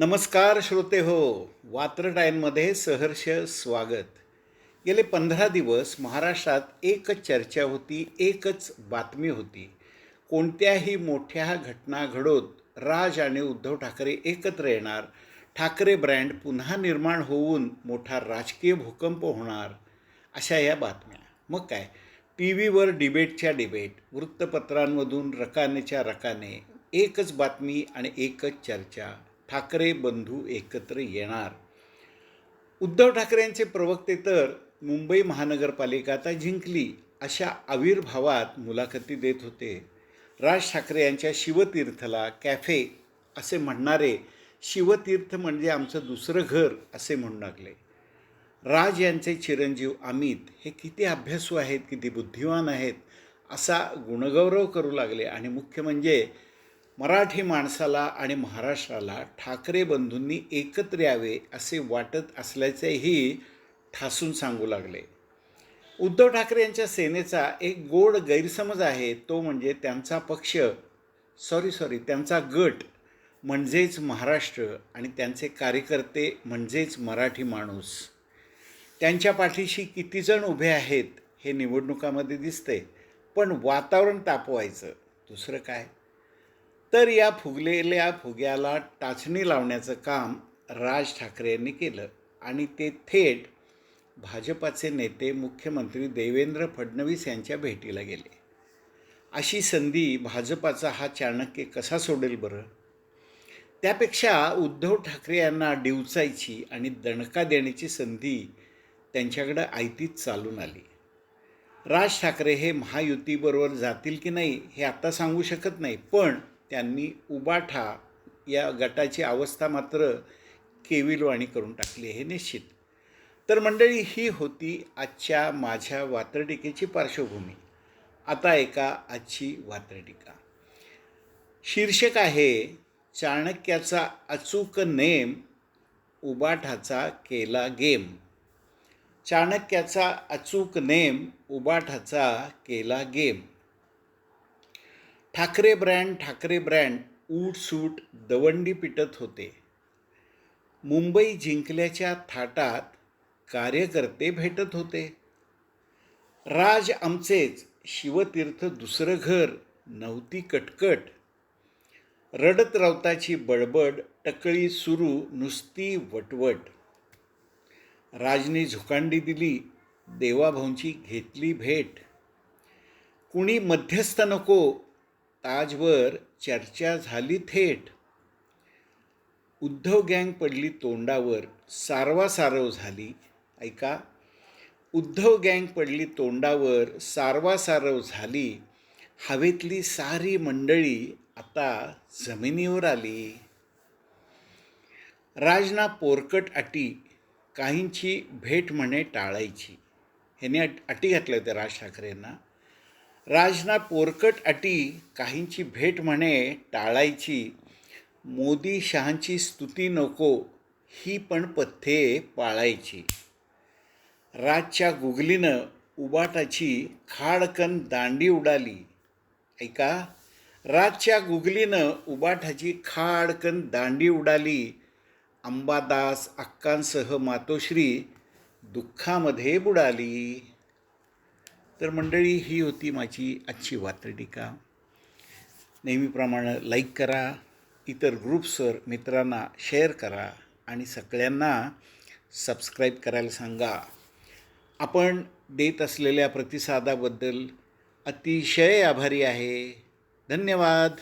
नमस्कार श्रोते हो वात्र टाईममध्ये सहर्ष स्वागत. गेले पंधरा दिवस महाराष्ट्रात एकच चर्चा होती एकच बातमी होती. कोणत्याही मोठ्या घटना घडोत राज आणि उद्धव ठाकरे एकत्र येणार ठाकरे ब्रँड पुन्हा निर्माण होऊन मोठा राजकीय भूकंप होणार अशा या बातम्या. मग काय? टी व्हीवर डिबेटच्या डिबेट वृत्तपत्रांमधून रकानेच्या रकाने एकच बातमी आणि एकच चर्चा. ठाकरे बंधू एकत्र येणार. उद्धव ठाकरेंचे प्रवक्ते तर मुंबई महानगरपालिका आता जिंकली अशा आविर्भावात मुलाखती देत होते. राज ठाकरे यांच्या शिवतीर्थला कॅफे असे म्हणणारे शिवतीर्थ म्हणजे आमचं दुसरं घर असे म्हणू लागले. राज यांचे चिरंजीव अमित हे किती अभ्यासू आहेत किती बुद्धिवान आहेत असा गुणगौरव करू लागले आणि मुख्य म्हणजे मराठी माणसाला आणि महाराष्ट्राला ठाकरे बंधूंनी एकत्र यावे असे वाटत असल्याचेही ठासून सांगू लागले. उद्धव ठाकरे यांच्या सेनेचा एक गोड गैरसमज आहे तो म्हणजे त्यांचा पक्ष सॉरी सॉरी त्यांचा गट म्हणजेच महाराष्ट्र आणि त्यांचे कार्यकर्ते म्हणजेच मराठी माणूस. त्यांच्या पाठीशी कितीजण उभे आहेत हे निवडणुकामध्ये दिसते पण वातावरण तापवायचं. दुसरं काय? तर या फुगलेल्या फुग्याला टाचणी लावण्याचं काम राज ठाकरे यांनी केलं आणि ते थेट भाजपाचे नेते मुख्यमंत्री देवेंद्र फडणवीस यांच्या भेटीला गेले. अशी संधी भाजपाचा हा चाणक्य कसा सोडेल बरं? त्यापेक्षा उद्धव ठाकरे यांना डिवचायची आणि दणका देण्याची संधी त्यांच्याकडं आयतीच चालून आली. राज ठाकरे हे महायुतीबरोबर जातील की नाही हे आत्ता सांगू शकत नाही पण त्यांनी उबाठा या गटाची अवस्था मात्र केविलवाणी करून टाकली हे निश्चित. तर मंडळी ही होती आजच्या माझ्या वात्रटिकेची पार्श्वभूमी. आता एका आजची वात्रटिका. शीर्षक आहे चाणक्याचा अचूक नेम उबाठाचा केला गेम. चाणक्याचा अचूक नेम उबाठाचा केला game. Thackeray brand Thackeray brand ऊट सूट दवंडी पिटत होते. मुंबई जिंकल्याच्या थाटात कार्यकर्ते भेटत होते. राज आमचेच शिवतीर्थ दुसरं घर नव्हती कटकट. रडत रावताची बडबड टकळी सुरू नुसती वटवट. राजने झुकांडी दिली देवाभाऊंची घेतली भेट. कुणी मध्यस्थ नको ताजवर चर्चा झाली थेट. उद्धव गँग पडली तोंडावर सारवासारव झाली. ऐका. उद्धव गँग पडली तोंडावर सारवासारव झाली. हवेतली सारी मंडळी आता जमिनीवर आली. राजना पोरकट अटी काहींची भेट म्हणे टाळायची. ह्याने अट अटी घातल्या होत्या राज ठाकरेंना. राजना पोरकट अटी काहींची भेट म्हणे टाळायची. मोदी शहांची स्तुती नको ही पण पथ्ये पाळायची. राजच्या गुगलीनं उबाटाची खाडकन दांडी उडाली. ऐका राजच्या गुगलीनं उबाठाची खाडकन दांडी उडाली. अंबादास अक्कांसह मातोश्री दुःखामध्ये बुडाली. तर मंडळी ही होती माझी आजची वात्रटिका. नेहमीप्रमाणे लाईक करा इतर ग्रुप्सवर मित्रांना शेअर करा आणि सगळ्यांना सबस्क्राईब करायला सांगा. आपण देत असलेल्या प्रतिसादाबद्दल अतिशय आभारी आहे. धन्यवाद.